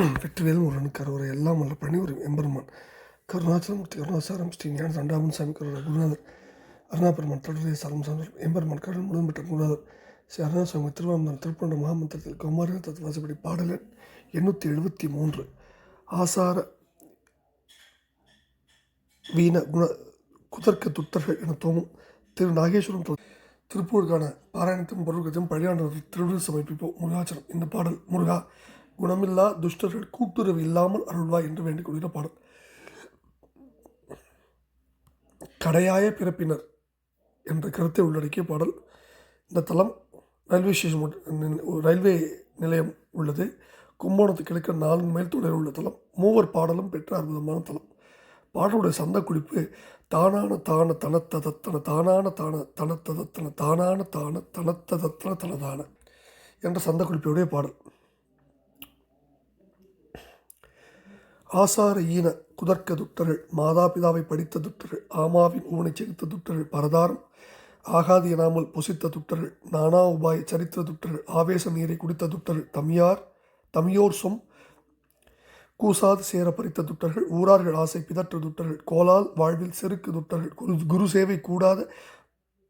வெற்றிவேல் முருகன் கருவறை எல்லாம் வல்ல பணிவுரை எம்பெருமான். கருணாச்சலமூர்த்தி கருணாசாரம் ஸ்ரீ ஞான தண்டாமன் சாமி கருவறை குருநாதர். அருணாபெருமான் தொடர்புடைய சரம் சாமி எம்பெருமான் கடல் முழுவதும் பெற்ற குருநாதர். ஸ்ரீ அருணாசாமி திருவாமந்தன் திருப்பண்ட மகாமந்திரத்தில் குமாரி தத்துவாசப்படி பாடலன் எண்ணூற்றி எழுபத்தி மூன்று. ஆசார வீண குண குதர்க்க துத்தர்கள் என தோமும் திரு நாகேஸ்வரம் திருப்பூருக்கான பாராயணத்தும் பொருட்கத்தையும் பழியாண்டவர் திருவிழு சமர்ப்பிப்போம். முருகாச்சலம் இந்த பாடல் முருகா குணமில்லா துஷ்டர்கள் கூட்டுறவு இல்லாமல் அருள்வாய் என்று வேண்டிக் கொள்கிற பாடல். கடையாய பிறப்பினர் என்ற கருத்தை உள்ளடக்கிய பாடல். இந்த தலம் ரயில்வே ஸ்டேஷன் ரயில்வே நிலையம் உள்ளது. கும்போணத்துக்கு கிழக்கு நான்கு மைல் தொலைவில் உள்ள தலம் மூவர் பாடலும் பெற்ற அற்புதமான தலம் பாடலுடைய சந்த குறிப்பு தானான தான தனத்ததத்தன தானான தான தனத்ததத்தன தானான தான தனத்ததத்தன தனதான என்ற சந்த குறிப்பையுடைய பாடல். ஆசார ஈன குதர்க்க துட்டர்கள் மாதாபிதாவை படித்த துட்டர்கள் ஆமாவின் ஊனை செகுத்த துட்டர்கள் பரதாரம் ஆகாது எனாமல் புசித்த துட்டர்கள் நானா உபாய சரித்திர துட்டர்கள் ஆவேச நீரை குடித்த துட்டர்கள் தமியார் தமியோர் சொம் கூசாது சேர பறித்த துட்டர்கள் ஊரார்கள் ஆசை பிதற்ற துட்டர்கள் கோலால் வாழ்வில் செருக்கு துட்டர்கள் குரு குரு சேவை கூடாத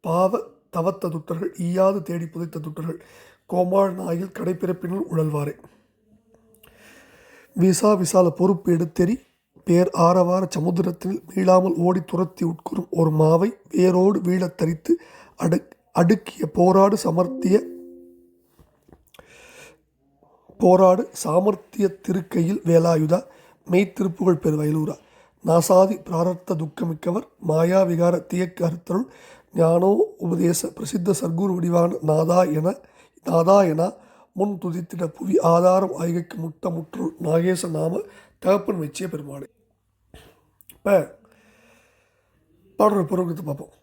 பாவ தவத்த துட்டர்கள் ஈயாது தேடி புதைத்த துட்டர்கள் கோமாள் நாயில் கடைப்பிறப்பினுள் உழல்வாரே. விசா விசால பொறுப்பு எடுத்தெறி பேர் ஆரவார சமுத்திரத்தில் மீளாமல் ஓடி துரத்தி உட்குறும் ஒரு மாவை வேரோடு வீழத் தரித்து அடு அடுக்கிய போராடு சமர்த்திய போராடு சாமர்த்திய திருக்கையில் வேலாயுதா மெய்த்திருப்புகள் பெருவயலூரா நாசாதி பிராரத்த துக்கமிக்கவர் மாயா விகார தியக்க அருத்தருள் ஞானோ உபதேச பிரசித்த சர்க்குரு வடிவான நாதா என நாதா என முன் துதித்திட புவி ஆதாரம் ஆய்கைக்கு முட்ட முற்று நாகேச நாம தகப்பன் வச்சிய பெருமாளே. இப்போ பாடல் பொருட்களை பார்ப்போம்.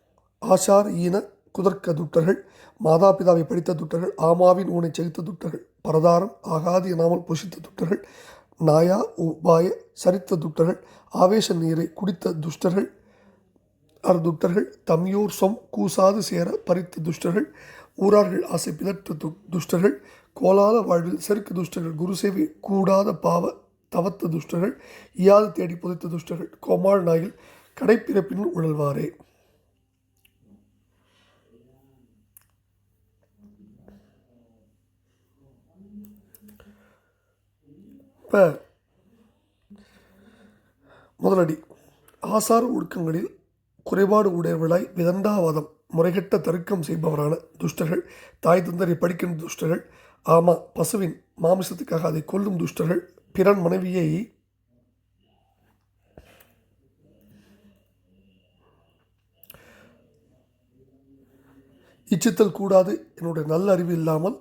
ஆசார் ஈன குதர்க்க துட்டர்கள் மாதாபிதாவை படித்த துட்டர்கள் ஆமாவின் ஊனை செகுத்த துட்டர்கள் பரதாரம் ஆகாது எனாமல் புஷித்த துட்டர்கள் நாயா உபாய சரித்த துட்டர்கள் ஆவேச நீரை குடித்த துஷ்டர்கள் அர் துட்டர்கள் தம்யோர் சொம் கூசாது சேர பறித்த துஷ்டர்கள் ஊரார்கள் ஆசை பிதற்ற து துஷ்டர்கள் கோலால வாழ்வில் செருக்கு துஷ்டர்கள் குருசேவை கூடாத பாவ தவத்த துஷ்டர்கள் இயாது தேடி புதைத்த துஷ்டர்கள் கோமாள் நாயில் கடைப்பிறப்பினுள் உழல்வாரே. இப்போ முதலடி ஆசார ஒழுக்கங்களில் குறைபாடு உடையவர்களாய் விதண்டாவாதம் முறைகட்ட தருக்கம் செய்பவரான துஷ்டர்கள் தாய் தந்தரை படிக்கின்ற துஷ்டர்கள் ஆமாம் பசுவின் மாமிசத்துக்காக அதை கொல்லும் துஷ்டர்கள் பிறன் மனைவியை இச்சித்தல் கூடாது என்னுடைய நல்ல அறிவு இல்லாமல்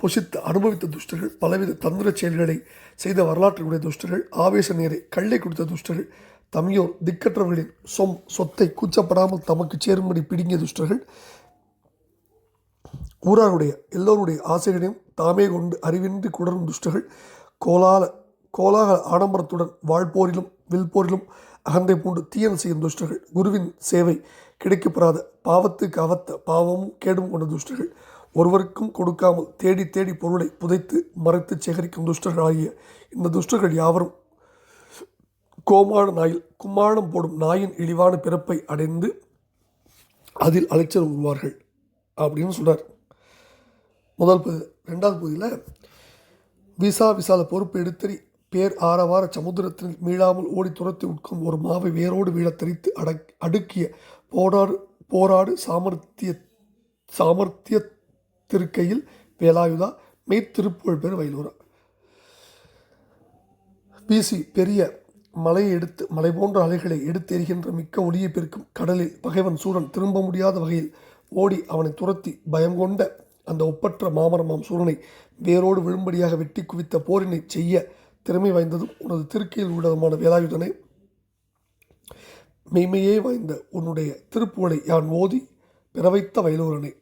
புசித்து அனுபவித்த துஷ்டர்கள் பலவித தந்திர செயல்களை செய்த வரலாற்றுடைய துஷ்டர்கள் ஆவேச நேரை கள்ளை குடித்த துஷ்டர்கள் தமியோர் திக்கற்றவர்களின் சொம் சொத்தை கூச்சப்படாமல் தமக்கு சேரும்படி பிடுங்கிய துஷ்டர்கள் ஊராருடைய எல்லோருடைய ஆசைகளையும் தாமே கொண்டு அறிவின்றி குடரும் துஷ்டர்கள் கோலால கோலாக ஆடம்பரத்துடன் வாழ்போரிலும் வில்போரிலும் அகந்தை பூண்டு தீயன் செய்யும் துஷ்டர்கள் குருவின் சேவை கிடைக்கப்பெறாத பாவத்துக்கு அவத்த பாவமும் கேடும் கொண்ட துஷ்டர்கள் ஒருவருக்கும் கொடுக்காமல் தேடி தேடி பொருளை புதைத்து மறைத்து சேகரிக்கும் துஷ்டர்கள் ஆகிய இந்த துஷ்டர்கள் யாவரும் கோமான நாயில் கும்மாளம் போடும் நாயின் இழிவான பிறப்பை அடைந்து அதில் அலைச்சல் உருவார்கள் அப்படின்னு சொல்கிறார் முதல் பகுதி ரெண்டாவது பகுதியில் விசா விசால பொறுப்பு எடுத்தறி பேர் ஆரவார சமுத்திரத்தில் மீளாமல் ஓடி துரத்தி உட்கும் ஒரு மாவை வேரோடு வீழத் தெரித்து அடக் அடுக்கிய போராடு போராடு சாமர்த்திய சாமர்த்திய திருக்கையில் வேலாயுதா மெய்த்திருப்புகழ் பேர் வயலூரா. வீசி பெரிய மலையை எடுத்து மலை போன்ற அலைகளை எடுத்து எறிகின்ற மிக்க ஒளியை பெருக்கும் கடலில் பகைவன் சூரன் திரும்ப முடியாத வகையில் ஓடி அவனை துரத்தி பயம் கொண்ட அந்த ஒப்பற்ற மாமரமாம் சூரனை வேரோடு விழும்படியாக வெட்டி குவித்த போரினை செய்ய திறமை வாய்ந்ததும் உனது திருக்கையில் உள்ளதுமான வேலாயுதனை மெய்மையே வாய்ந்த உன்னுடைய திருப்புகழை யான் ஓதி பிறவைத்த வயலூரனே.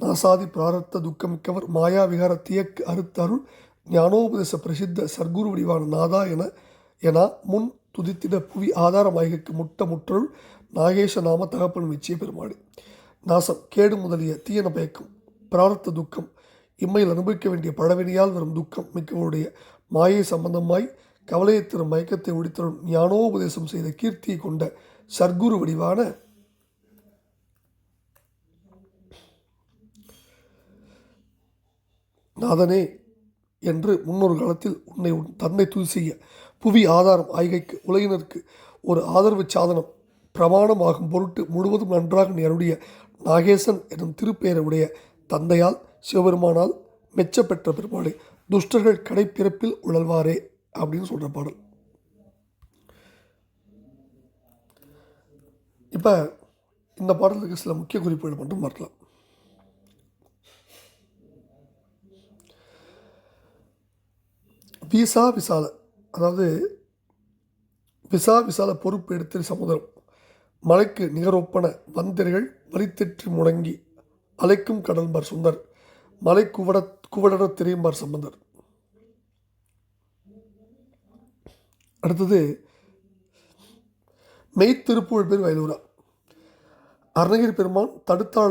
நாசாதி பிராரத்த துக்கமிக்கவர் மாயா விகார தியக்கு அறுத்தருள் ஞானோபதேச பிரசித்த சர்க்குரு வடிவான நாதா என என முன் துதித்திட புவி ஆதாரமாய்கைக்கு முட்ட முற்றருள் நாகேஷ நாம தகப்பன் மிச்சிய பெருமாடு நாசம் கேடு முதலிய தீயன பயக்கும் பிராரத்த துக்கம் இம்மையில் அனுபவிக்க வேண்டிய பழவினியால் வரும் துக்கம் மிக்கவருடைய மாயை சம்பந்தமாய் கவலையை தரும் மயக்கத்தை ஒடித்தரும் ஞானோபதேசம் செய்த கீர்த்தியை கொண்ட சர்க்குரு வடிவான நாதனே என்று முன்னொரு காலத்தில் உன்னை உன் தன்னை துதி செய்ய புவி ஆதாரம் ஆய்கைக்கு உலகினருக்கு ஒரு ஆதரவு சாதனம் பிரமாணமாகும் பொருட்டு முழுவதும் நன்றாக நீ அருடைய நாகேசன் எனும் திருப்பெயருடைய தந்தையால் சிவபெருமானால் மெச்சப்பெற்ற பெருமாளே துஷ்டர்கள் கடைப்பிறப்பில் உழல்வாரே அப்படின்னு சொல்கிற பாடல். இப்போ இந்த பாடலுக்கு சில முக்கிய குறிப்புகள் மட்டும் பார்க்கலாம். விசா விசால அதாவது விசா விசால பொறுப்பு எடுத்து சமுதிரம் மலைக்கு நிகரொப்பன வந்திர்கள் வரித்தெற்றி முடங்கி அலைக்கும் கடல்பார் சுந்தர் மலை குவட குவடர திரையும்பார் சம்பந்தர். அடுத்தது மெய்த்திருப்புகழ் பேர் வயலூரா. அருணகிரி பெருமான் தடுத்தாள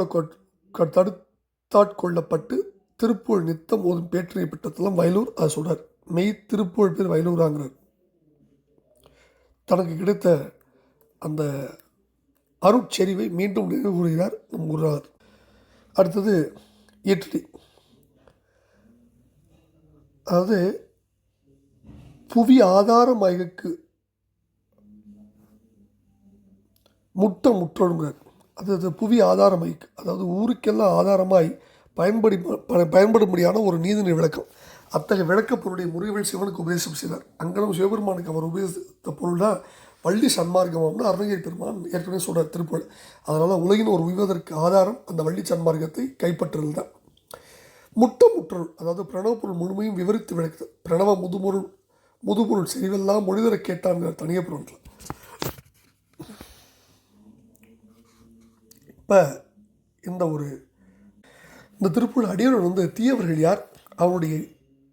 தடுத்தாட்கொள்ளப்பட்டு திருப்பூர் நித்தம் ஓதும் பேற்றிய பெற்றதெல்லாம் வயலூர் அதை சொல்கிறார் மெய் திருப்புகழ் பேர் வயலூராங்கிறார். தனக்கு கிடைத்த அந்த அருட்செறிவை மீண்டும் நினைவு கூறுகிறார் நம் குருநாதர். அடுத்தது இட்லி அதாவது புவி ஆதார மயக்கு முட்ட முற்றொழுங்கிறார் அதாவது புவி ஆதார மயக்கு அதாவது ஊருக்கெல்லாம் ஆதாரமாய் பயன்படி ப- பயன்படும்படியான ஒரு நீதிநிலை விளக்கம். அத்தகைய விளக்கப் பொருளுடைய முருகவேல் சிவனுக்கு உபதேசம் செய்தார். அங்கனம் சிவபெருமானுக்கு அவர் உபதேசித்த பொருள்னா வள்ளி சன்மார்க்கம்னு அருணகிரி பெருமான் ஏற்கனவே சொல்கிறார் திருக்குறள். அதனால் உலகின் ஒரு உய்வதற்கு ஆதாரம் அந்த வள்ளி சன்மார்க்கத்தை கைப்பற்றுதல் தான் முட்ட முற்றொருள் அதாவது பிரணவ பொருள் முழுமையும் விவரித்து விளக்குது. பிரணவ முதுமொருள் முதுபொருள் செறிவெல்லாம் மொழிதர கேட்டாங்கிற தனிய பொருள் இப்போ இந்த ஒரு இந்த திருப்பூர் அடியவர்கள் வந்து தீயவர்கள் யார்? அவருடைய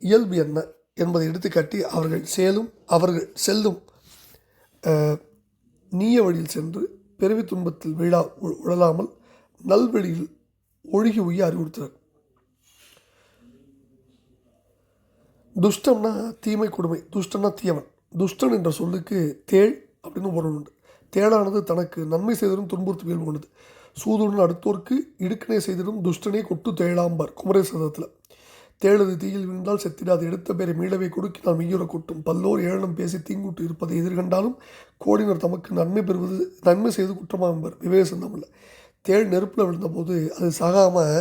இயல்பு என்ன என்பதை எடுத்துக்காட்டி அவர்கள் சேலும் அவர்கள் செல்லும் நீய வழியில் சென்று பிறவி துன்பத்தில் விழா உழலாமல் நல்வழியில் ஒழுகி உய்ய அறிவுறுத்தினர். துஷ்டம்னா தீமை கொடுமை. துஷ்டன்னா தீயவன். துஷ்டன் என்ற சொல்லுக்கு தேள் அப்படின்னு பொருள் உண்டு. தேளானது தனக்கு நன்மை செய்திடும் துன்புறுத்து இயல்பு கொண்டது. சூதுடன் அடுத்தோர்க்கு இடுக்கணை செய்திடும் துஷ்டனே கொட்டு தேளாம்பார் குமரேசதத்தில் தேளது தீயில் விழுந்தால் செத்திடாது. எடுத்த பேரை மீளவே கொடுக்கினால் மெய்யுற கொட்டும். பல்லோர் ஏளனம் பேசி தீங்குட்டு இருப்பதை எதிர்கண்டாலும் கோடினர் தமக்கு நன்மை பெறுவது நன்மை செய்து குற்றமாக என்பர். தமிழில் தேள் நெருப்பில் விழுந்தபோது அது சாகாமல்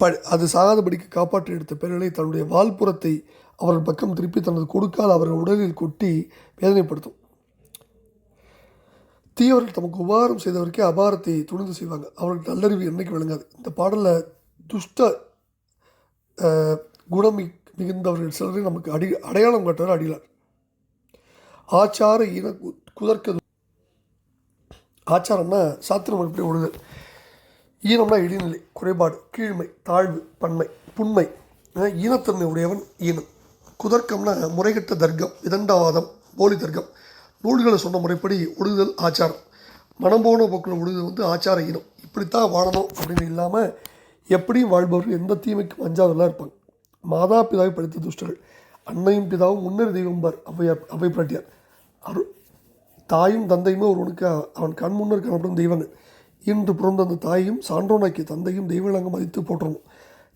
ப அது சாகாதபடிக்கு காப்பாற்றி எடுத்த பெண்களை தன்னுடைய வால்புறத்தை அவர்கள் பக்கம் திருப்பி தனது கொடுக்கால் அவர்கள் உடலில் கொட்டி வேதனைப்படுத்தும். தீயவர்கள் தமக்கு உபகாரம் செய்தவருக்கே அபாரத்தை துணிந்து செய்வாங்க. அவர்களுக்கு நல்லறிவு என்றைக்கு விளங்காது. இந்த பாடலில் துஷ்ட குணம் மிகுந்தவர்கள் சிலரை நமக்கு அடி அடையாளம் காட்டுவார் அடிகளார். ஆச்சார இன கு- ஆச்சாரம்னா சாத்திரம் எப்படி ஒழுது ஈனம்னா இடிநிலை குறைபாடு கீழ்மை தாழ்வு பன்மை புண்மை. ஈனத்தன்மை உடையவன் ஈனம். குதர்க்கம்னா முறைகட்ட தர்க்கம் விதண்டாவாதம் போலி தர்க்கம். நூல்களை சொன்ன முறைப்படி ஒழுகுதல் ஆச்சாரம். மனம் போன போக்கில் ஒழுகுதல் வந்து ஆச்சார ஈனம். இப்படித்தான் வாழணும் அப்படின்னு இல்லாமல் எப்படியும் வாழ்பவர்கள் எந்த தீமைக்கும் அஞ்சாதவர்களாக இருப்பாங்க. மாதா பிதாவை படித்த துஷ்டர்கள் அன்னையும் பிதாவும் முன்னர் தெய்வம்பார் அவையார் அவை பிராட்டியார். அரு தாயும் தந்தையுமே ஒருவனுக்கு அவன் கண் முன்னர் காணப்படும் தெய்வங்கள் இன்று பிறந்த அந்த தாயையும் சான்றோனாக்கிய தந்தையும் தெய்வங்களாக மதித்து போற்றணும்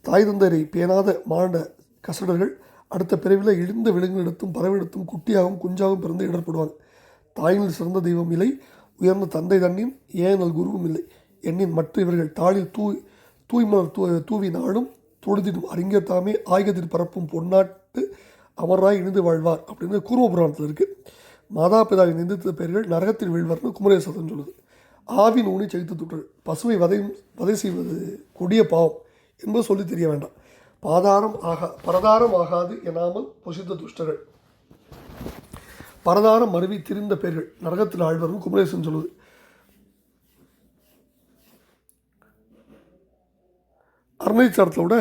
தாய் தந்தையரை பேணாத மாண்ட கசடர்கள் அடுத்த பிறவியில் இழிந்த விலங்குகளிடத்தும் பறவையிடத்தும் குட்டியாகவும் குஞ்சாகவும் பிறந்து இடர்படுவாங்க. தாயினில் சிறந்த தெய்வம் இல்லை உயர்ந்த தந்தை தண்ணின் ஏனல் குருவும் இல்லை. எண்ணின் மற்ற இவர்கள் தாளில் தூய் தூய்மலர் தூ தூவினாலும் தொழுதிடும் அறிஞர் தாமே ஆய்கதிர் பரப்பும் பொன்னாட்டு அமராய் இணைந்து வாழ்வார் அப்படின்னு கூர்ம புராணத்தில் இருக்குது மாதா பிதாவை நிந்தித்த பெயர்கள் நரகத்தில் வீழ்வார்னு குமரேசன் சொல்லுது. ஆவின் ஊனி செலுத்த துற்றல் பசுவை வதையும் வதை செய்வது கொடிய பாவம் என்பது சொல்லி தெரிய வேண்டாம். பாதாரம் ஆகா பரதாரம் ஆகாது எனாமல் பொசித்த துஷ்டர்கள். பரதாரம் மருவி திரிந்த பெயர்கள் நரகத்தில் ஆழ்வரும் குமரேசன் சொல்லுது. அறநெறிச்சாரத்தில் விட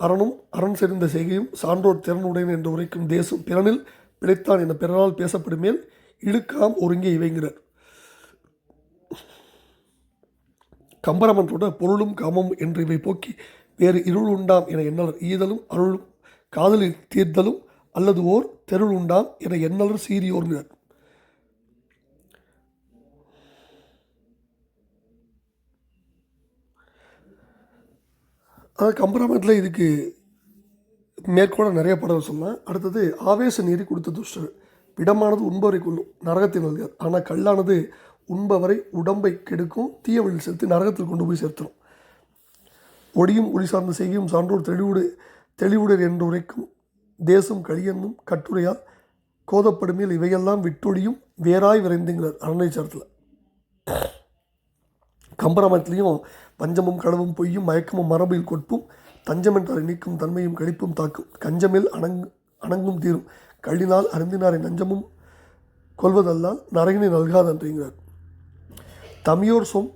அரணும் அரண் சேர்ந்த செய்கையும் சான்றோர் திறனுடையன் என்று உரைக்கும் தேசம் பிறனில் பிழைத்தான் என பிறனால் பேசப்படும் மேல் இழுக்காம் ஒருங்கே இவைங்கிறார். கம்பரமன்றோட பொருளும் காமம் என்று இவை போக்கி வேறு இருள் உண்டாம் என எண்ணலர் ஈதலும் அருளும் காதலில் தீர்த்தலும் அல்லது ஓர் தெருள் உண்டாம் என எண்ணலர் சீரியோர்கிறார் அதாவது கம்பராமாயணத்தில் இதுக்கு மேற்கோள நிறைய படம் சொன்னேன் அடுத்தது ஆவேச நீரி கொடுத்த துஷ்டர் விடமானது உண்பவரை கொள்ளும் நரகத்தில் நல்காது ஆனால் கல்லானது உண்பவரை உடம்பை கெடுக்கும் தீய வழியில் செலுத்தி நரகத்தில் கொண்டு போய் சேர்த்துடும் ஒடியும் ஒளி சார்ந்த செய்யும் சான்றோர் தெளிவுடு தெளிவுடர் என்று உரைக்கும் தேசம் கழியன்னும் கட்டுரையால் கோதப்படுமையில் இவையெல்லாம் விட்டொழியும் வேறாய் விரைந்துங்கிறார் அரணேச்சாரத்தில் கம்பராமாயணத்துலேயும் பஞ்சமும் களவும் பொய்யும் மயக்கமும் மரபில் கொட்பும் தஞ்சமென்றாரை நீக்கும் தன்மையும் கழிப்பும் தாக்கும். கஞ்சமில் அணங் அணங்கும் தீரும். கள்ளினால் அருந்தினாரை நஞ்சமும் கொள்வதல்லால் நரகினை நல்காதன்றுங்கிறார் தமியோர் சொம்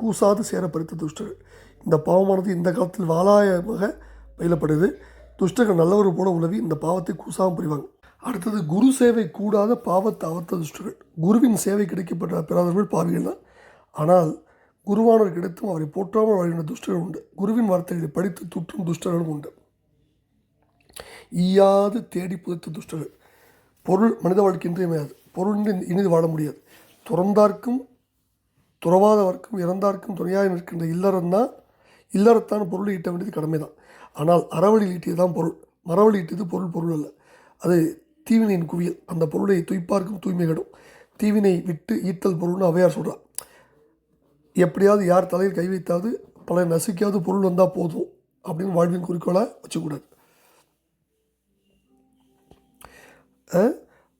கூசாது சேரப்படுத்த துஷ்டர்கள். இந்த பாவமானது இந்த காலத்தில் வாலாயமாக பயிலப்படுது. துஷ்டர்கள் நல்லவர் போல உலவி இந்த பாவத்தை கூசாமல் புரிவாங்க. அடுத்தது குரு சேவை கூடாத பாவத்தை அவத்த துஷ்டர்கள். குருவின் சேவை கிடைக்கப்பட்ட பிறாதவர்கள் பாவிகள் தான். ஆனால் குருவானவர் கிடைத்தும் அவரை போற்றாமல் வாழ்கின்ற துஷ்டர்கள் உண்டு. குருவின் வார்த்தைகளை படித்து துற்றும் துஷ்டர்களும் உண்டு. ஈயாது தேடி புதைத்த துஷ்டர்கள். பொருள் மனித வாழ்க்கை இன்றியமையாது. பொருளின்றி இனிது வாழ முடியாது. துறந்தார்க்கும் துறவாதவர்க்கும் இறந்தார்க்கும் துணையாக நிற்கின்ற இல்லறந்தான் இல்லறத்தான் பொருள் ஈட்ட வேண்டியது கடமை தான் ஆனால் அறவழி ஈட்டியது தான் பொருள். மரவழி ஈட்டியது பொருள் பொருள் அல்ல. அது தீவினையின் குவியல். அந்த பொருளை துய்ப்பார்க்கும் தூய்மை கெடும். தீவினை விட்டு ஈட்டல் பொருள்னு அவையார் சொல்கிறார் எப்படியாவது யார் தலையில் கை வைத்தாவது பல நசுக்கியாவது பொருள் வந்தால் போதும் அப்படின்னு வாழ்வின் குறிக்கோளாக வச்சுக்கூடாது.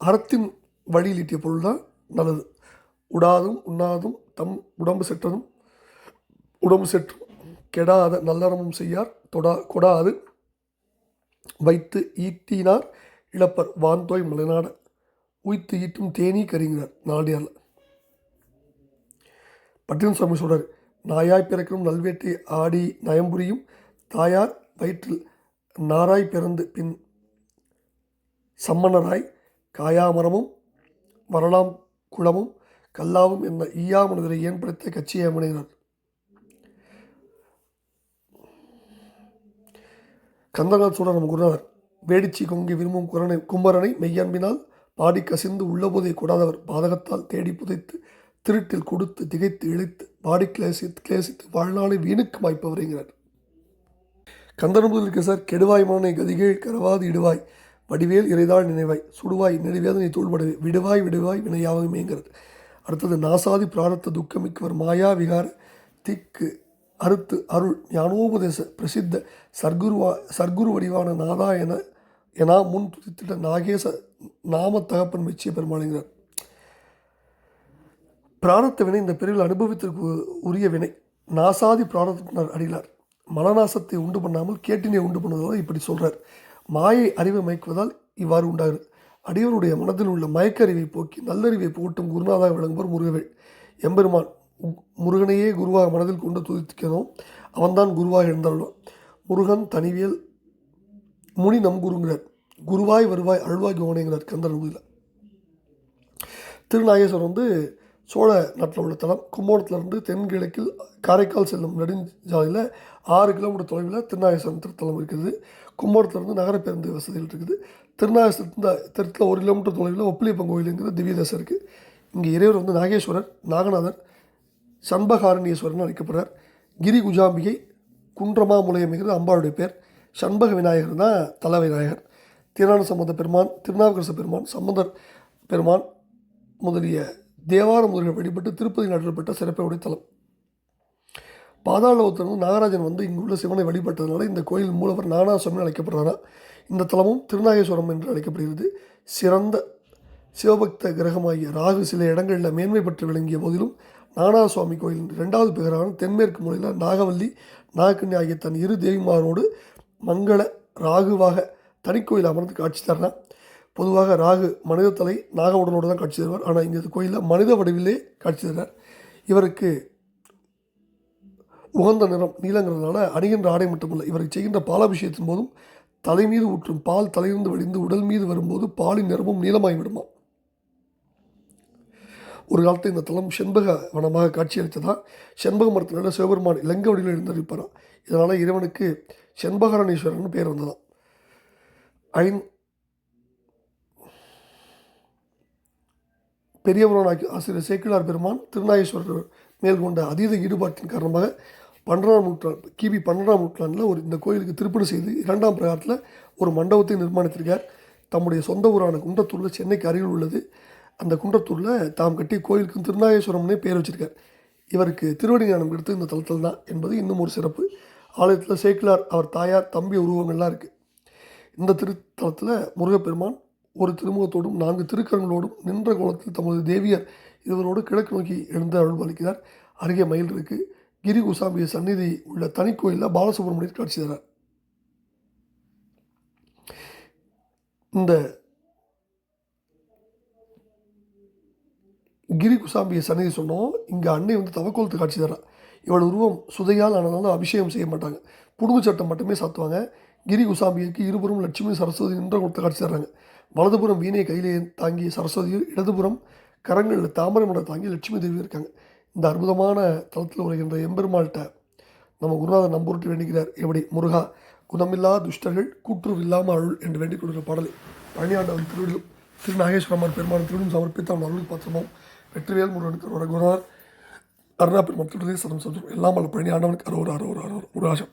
அறத்தின் வழியில் ஈட்டிய பொருள் தான் நல்லது. உடாதும் உண்ணாதும் தம் உடம்பு செற்றதும் உடம்பு செற்றும். கெடாத நல்லறமும் செய்யார் தொடா கொடாது. வைத்து ஈட்டினார் இழப்பர் வான்தோய் மலைநாட. உய்த்து ஈட்டும் தேனீ கரிங்கிறார் நாடியால். பட்டினம் சுவாமி சொல்கிறார் நாயாய் பிறக்கும் நல்வேட்டை ஆடி நயம்புரியும் தாயார் வயிற்றில் நாராய் பிறந்து பின் சம்மணராய் காயாமரமும் வரலாம் குளமும் கல்லாவும் என்ன ஈயா மனிதரை ஏற்படுத்த கட்சியை அமைகிறார். கந்தநாத் சொல்ற நம் குருநாதர் வேடிச்சி கொங்கி விரும்பும் குரனை குமரனை மெய்யன்பினால் பாடி கசிந்து உள்ளபோதை கூடாதவர். பாதகத்தால் தேடி புதைத்து திருட்டில் கொடுத்து திகைத்து இழைத்து பாடி கிளேசித்து கிளேசித்து வாழ்நாளை வீணுக்கு வாய்ப்பவரைங்கிறார் கந்தனமுதல் இருக்க சார் கெடுவாய் மானை கதிகேள் கரவாது இடுவாய் வடிவேல் இறைதாள் நினைவாய் சுடுவாய் நெடுவேதனை தூள்படவே விடுவாய் விடுவாய் வினையாகுமேங்கிறது அடுத்தது நாசாதி பிராணத்த துக்கமிக்கவர் மாயா விகார திக்கு அறுத்து அருள் ஞானோபதேச பிரசித்த சர்க்குருவா சர்க்குரு வடிவான நாதா என என முன் துதித்திட்ட நாகேச நாம தகப்பன் மெச்சிய பெருமாளுங்கிறார் பிராரத்த வினை இந்த பிரிவில் அனுபவத்திற்கு உரிய வினை. நாசாதி பிராரத்தினர் அடிலார் மனநாசத்தை உண்டு பண்ணாமல் கேட்டினை உண்டு பண்ணுவதால் இப்படி சொல்கிறார் மாயை அறிவை மயக்குவதால் இவ்வாறு உண்டாகிறது. அடியவருடைய மனதில் உள்ள மயக்க அறிவை போக்கி நல்லறிவை போட்டும் குருநாதாக விளங்குவர் முருகவேள். எம்பெருமான் முருகனையே குருவாக மனதில் கொண்டு துதிக்கிறோம் அவன்தான் குருவாக எழுந்தாலும் முருகன் தனிவியல் முனி நம் குருங்கிறார். குருவாய் வருவாய் அழுவாய் கோவனைங்கிறார் கந்தர் நூலில். திருநாகேஸ்வரர் வந்து சோழ நாட்டில் உள்ள தலம் கும்போணத்துலேருந்து தென்கிழக்கில் காரைக்கால் செல்லும் நெடுஞ்சாலையில் ஆறு கிலோமீட்டர் தொலைவில் திருநாகேஸ்வரம் தலம் இருக்குது. கும்போணத்துலேருந்து நகர பேருந்து வசதிகள் இருக்குது. திருநாகேஸ்வரத்து தெற்கில் ஒரு கிலோமீட்டர் தொலைவில் ஒப்பிலியப்பன் கோயிலுங்கிற திவ்யதேசம் இருக்குது இங்கே இறைவர் வந்து நாகேஸ்வரர் நாகநாதர் சண்பகாரண்யேஸ்வரன் அழைக்கப்படுறார். கிரி குஜாம்பிகை குன்றமாமுலையம்ங்கிறது அம்பாளுடைய பேர். சண்பக விநாயகர் தான் தல விநாயகர். திருநான சம்பந்த பெருமான் திருநாவுக்கரச பெருமான் சம்பந்தர் பெருமான் முதலிய தேவார முதலில் வழிபட்டு திருப்பதி நாட்டில் பெற்ற சிறப்புடைய தலம். பாதாளத்திலிருந்து வந்து நாகராஜன் வந்து இங்குள்ள சிவனை வழிபட்டதுனால இந்த கோயில் மூலவர் நானாசுவாமி அழைக்கப்படுறாரா? இந்த தலமும் திருநாகேஸ்வரம் என்று அழைக்கப்படுகிறது. சிறந்த சிவபக்த கிரகமாகிய ராகு சில இடங்களில் மேன்மை பெற்று விளங்கிய போதிலும் நானாசுவாமி கோயில் இரண்டாவது பெயரான தென்மேற்கு மூலையில் நாகவல்லி நாகக்கண்ணி ஆகிய தன் இரு தேவிமாரோடு மங்கள ராகுவாக தனிக்கோயில் அமர்ந்து காட்சி தரலாம் பொதுவாக ராகு மனித தலை நாக உடலோடு தான் காட்சி தருவார். ஆனால் இங்கே கோயிலில் மனித வடிவிலே காட்சி தருவார் இவருக்கு உகந்த நிறம் நீலங்கிறதுனால அணிகின்ற ஆடை மட்டுமல்ல இவருக்கு செய்கின்ற பாலாபிஷேகத்தின் போதும் தலை மீது ஊற்றும் பால் தலையிலிருந்து வடிந்து உடல் மீது வரும்போது பாலின் நிறமும் நீளமாகி விடுமா? ஒரு காலத்தில் இந்த தலம் செண்பக வனமாக காட்சியளித்ததால் செண்பக மரத்தினால சிவபெருமான் இலங்கை வடிவில் எழுந்தரிப்பாராம் இதனால் இறைவனுக்கு செண்பகரணீஸ்வரன் பேர் வந்ததாம். ஐந் பெரியவரான ஆசிரியர் சேக்கிழார் பெருமான் திருநாகேஸ்வரர் மேற்கொண்ட அதீத ஈடுபாட்டின் காரணமாக பன்னெண்டாம் நூற்றாண்டு கிபி பன்னெண்டாம் நூற்றாண்டில் ஒரு இந்த கோயிலுக்கு திருப்பணி செய்து இரண்டாம் பிரகாரத்தில் ஒரு மண்டபத்தை நிர்மாணித்திருக்கார். தம்முடைய சொந்த ஊரான குன்றத்தூரில் சென்னைக்கு அருகில் உள்ளது. அந்த குன்றத்தூரில் தாம் கட்டிய கோயிலுக்கு திருநாகேஸ்வரம்னே பேர் வச்சிருக்கார். இவருக்கு திருவடி ஞானம் எடுத்து இந்த தளத்தில் தான் என்பது இன்னும் ஒரு சிறப்பு. ஆலயத்தில் சேக்கிலார் அவர் தாயார் தம்பி உருவங்கள்லாம் இருக்குது இந்த திருத்தலத்தில் முருகப்பெருமான் ஒரு திருமுகத்தோடும் நான்கு திருக்கரங்களோடும் நின்ற கோலத்தில் தமது தேவியர் இருவரோடு கிழக்கு நோக்கி எழுந்து அருள் பாலிக்கிறார் அருகே மயில் இருக்கு. கிரி குசாம்பிய சந்நிதி உள்ள தனி கோயிலில் பாலசுப்ரமணியர் காட்சி தரார். இந்த கிரி குசாம்பிய சந்நிதி சொன்னோம். இங்கே அன்னை வந்து தவக்கோலத்து காட்சி தரா இவள் உருவம் சுதையால் ஆனதால அபிஷேகம் செய்ய மாட்டாங்க. புடுங்கு சட்டம் மட்டுமே சாத்துவாங்க. கிரி குசாம்பியருக்கு இருபுறம் லட்சுமி சரஸ்வதி நின்ற கொடுத்த காட்சி தர்றாங்க வலதுபுறம் வீணையை கையிலே தாங்கி சரஸ்வதியும் இடதுபுறம் கரங்களில் தாமரை மலர் தாங்கி லட்சுமி தேவி இருக்காங்க. இந்த அற்புதமான தளத்தில் வருகின்ற எம்பெருமாள்கிட்ட நம்ம குருநாதர் நம்புருட்டு வேண்டிக்கிறார். எப்படி? முருகா குணமில்லா துஷ்டர்கள் கூற்றுவில்லாமல் அருள் என்று வேண்டிக் கொள்கிற பாடலை பழனியாண்டவன் திருவிழும் திரு. நாகேஸ்வரமார் பெருமான் திருவிழும் சமர்ப்பித்து அவன் அருள் பாத்திரமும் வெற்றிவேல் முருகனுக்கு ஒரு குருநாதர் அருணா பெருமான் திருடைய சதம் சொல்லும் எல்லாம் வல்ல பழனி ஆண்டவனுக்கு அறுவர் அரோர் அரோர் முருகாசம்.